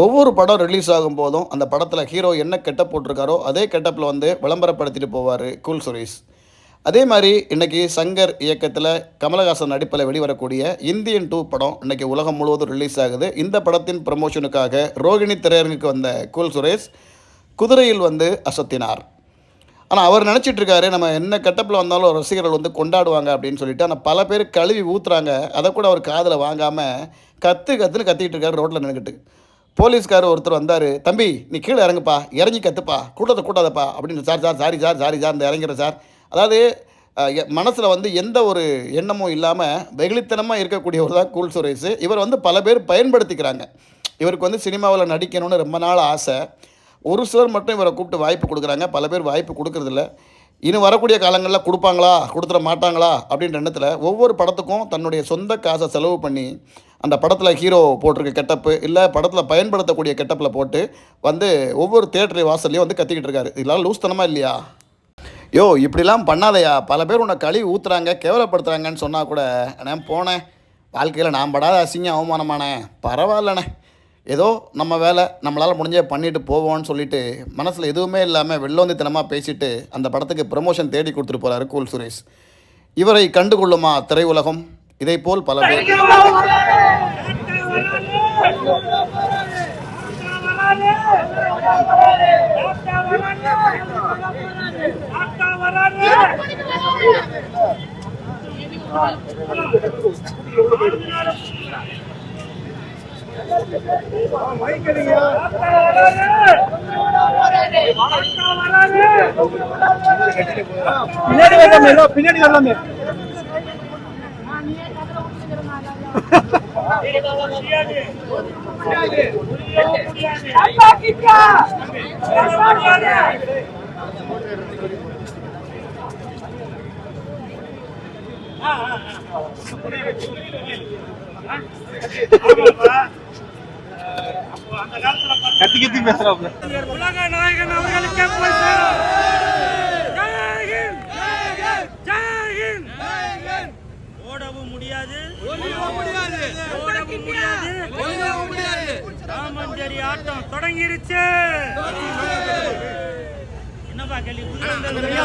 ஒவ்வொரு படம் ரிலீஸ் ஆகும் போதும் அந்த படத்தில் ஹீரோ என்ன கெட்டப் போட்டிருக்காரோ அதே கெட்டப்பில் வந்து விளம்பரப்படுத்திட்டு போவார் கூல் சுரேஷ் அதே மாதிரி இன்றைக்கி சங்கர் இயக்கத்தில் கமலஹாசன் நடிப்பில் வெளிவரக்கூடிய இந்தியன் டூ படம் இன்றைக்கி உலகம் முழுவதும் ரிலீஸ் ஆகுது. இந்த படத்தின் ப்ரமோஷனுக்காக ரோகிணி திரையரங்குக்கு வந்த கூல் சுரேஷ் குதிரையில் வந்து அசத்தினார். ஆனால் அவர் நினச்சிட்டு இருக்காரு நம்ம என்ன கட்டப்பில் வந்தாலும் ரசிகர்கள் வந்து கொண்டாடுவாங்க அப்படின்னு சொல்லிட்டு ஆனால் பல பேர் கழுவி ஊற்றுறாங்க அதை கூட அவர் காதில் வாங்காமல் கற்று கற்றுன்னு கத்திக்கிட்டு இருக்காரு ரோட்டில் நின்றுக்கிட்டு போலீஸ்கார் ஒருத்தர் வந்தார் தம்பி நீ கீழே இறங்குப்பா இறங்கி கற்றுப்பா கூட்டத்தை கூட்டாதப்பா அப்படின்னு sir sir sorry sir sorry sir இந்த இறங்குற சார். அதாவது மனசில் வந்து எந்த ஒரு எண்ணமும் இல்லாமல் வெகுளித்தனமாக இருக்கக்கூடியவர் தான் கூல் சுரேஷ். இவர் வந்து பல பேர் பயன்படுத்திக்கிறாங்க. இவருக்கு வந்து சினிமாவில் நடிக்கணும்னு ரொம்ப நாள் ஆசை. ஒரு சிலர் மட்டும் இவரை கூப்பிட்டு வாய்ப்பு கொடுக்குறாங்க. பல பேர் வாய்ப்பு கொடுக்குறதில்ல. இனி வரக்கூடிய காலங்களில் கொடுப்பாங்களா? கொடுத்துட மாட்டாங்களா? அப்படின்ற எண்ணத்தில் ஒவ்வொரு படத்துக்கும் தன்னுடைய சொந்த காசை செலவு பண்ணி அந்த படத்தில் ஹீரோ போட்டிருக்க கெட்டப்பு இல்லை படத்தில் பயன்படுத்தக்கூடிய கெட்டப்பில் போட்டு வந்து ஒவ்வொரு தேட்டர் வாசல்லையும் வந்து கத்திக்கிட்டு இருக்காரு. இதெல்லாம் லூஸ்தனமா இல்லையா? யோ இப்படிலாம் பண்ணாதையா. பல பேர் உன்னை கழுவி ஊற்றுறாங்க கேவலப்படுத்துகிறாங்கன்னு சொன்னால் கூட நான் போனேன் வாழ்க்கையில் நான் படாத அசிங்கம் அவமானமானே பரவாயில்லண்ணே. ஏதோ நம்ம வேலை நம்மளால் முடிஞ்சே பண்ணிட்டு போவோம்னு சொல்லிட்டு மனசில் எதுவுமே இல்லாமல் வெள்ளோந்தித்தனமாக பேசிட்டு அந்த படத்துக்கு ப்ரமோஷன் தேடி கொடுத்துட்டு போகிறாரு கூல் சுரேஷ். இவரை கண்டுகொள்ளுமா திரையுலகம்? இதைப்போல் பல பேர் பின்னாடி வரலாமே. பின்னாடி வரலாமே கத்தி கத்தி பேசுறாப்ல உலக நாயகன் அவர்களுக்கு ஓடவும் முடியாது. ஓடவும் முடியாது. ராமஞ்சேரி ஆட்டம் தொடங்கிருச்சு. என்னப்பா கேள்வி? குதிரை வந்ததுலையா?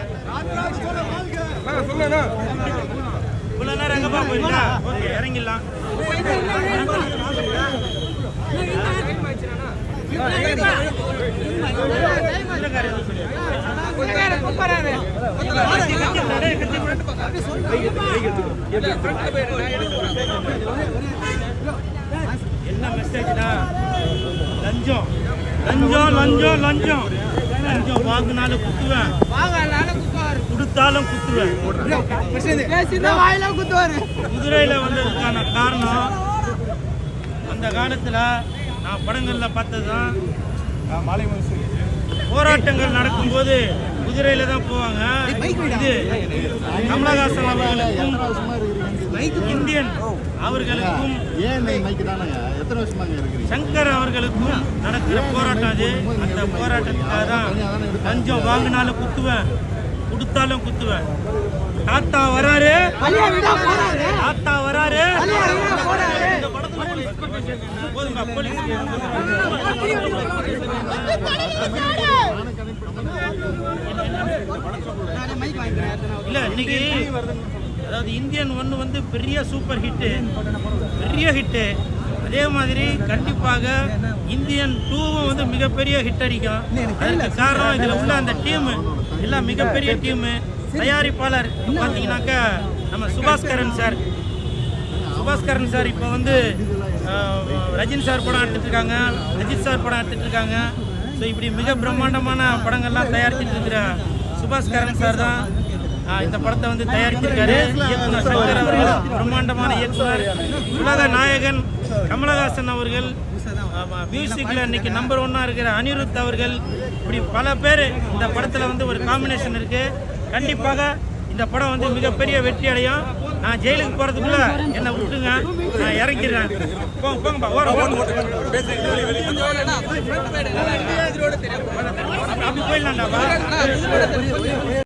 போடு. என்ன மெசேஜ்னா லஞ்சம் லஞ்சம் லஞ்சம் லஞ்சம் லஞ்சம் வாங்கினாலும் குத்துவேன். கொடுத்தாலும் குத்துவேன். குதிரையில வந்ததுக்கான காரணம் அந்த காலத்துல நான் படங்கள்ல பார்த்ததுதான் போராட்டங்கள் நடக்கும்போது குதிரையில தான் போவாங்க. இது கமலஹாசன் அவர்களுக்கும் இந்தியன் அவர்களுக்கும் ஏன் மைக்கு தானங்க? எத்தனை வருஷமாங்க இருக்கிறீங்க? சங்கர் அவர்களுக்கும் நடக்கிற போராட்டம் அது? அந்த போராட்டத்துக்காக தான் லஞ்சம் வாங்கினாலும் குத்துவேன். கொடுத்தாலும் குத்துவேன். தாத்தா வராரு. தாத்தா வராரு. இந்த படத்துல போதும்பா போலீஸ் இல்ல இன்னைக்கு அதாவது இந்தியன் ஒன்று வந்து பெரிய சூப்பர் ஹிட்டு பெரிய ஹிட்டு அதே மாதிரி கண்டிப்பாக இந்தியன் டூவும் வந்து மிகப்பெரிய ஹிட் அடிக்கும். அதுக்கு காரணம் இதில் உள்ள அந்த டீமு எல்லாம் மிகப்பெரிய டீமு தயாரிப்பாளர். பார்த்தீங்கன்னாக்கா நம்ம சுபாஸ்கரன் சார். சுபாஸ்கரன் சார் இப்போ வந்து அஹ், ரஜினி சார் படம் எடுத்துட்ருக்காங்க அஜித் சார் படம் எடுத்துட்ருக்காங்க ஸோ இப்படி மிக பிரம்மாண்டமான படங்கள்லாம் தயாரிச்சுட்டு இருக்கிற சுபாஸ்கரன் சார் தான். இந்த படத்தை வந்து தயாரிச்சிருக்காரு. இயக்குனர் சங்கர் அவர்கள் பிரம்மாண்டமான இயக்குனர் உலக நாயகன் கமலஹாசன் அவர்கள் மியூசிக்கில் இன்னைக்கு நம்பர் ஒன்னாக இருக்கிற அனிருத் அவர்கள். இப்படி பல பேர் இந்த படத்தில் வந்து ஒரு காம்பினேஷன் இருக்குது கண்டிப்பாக இந்த படம் வந்து மிகப்பெரிய வெற்றி அடையும். நான் ஜெயிலுக்கு போறதுக்குள்ள என்னை விட்டுருங்க. நான் இறங்கிடுறேன். போங்க போங்கப்பா ஓர ஓர அப்படி போயிடலாம்டாப்பா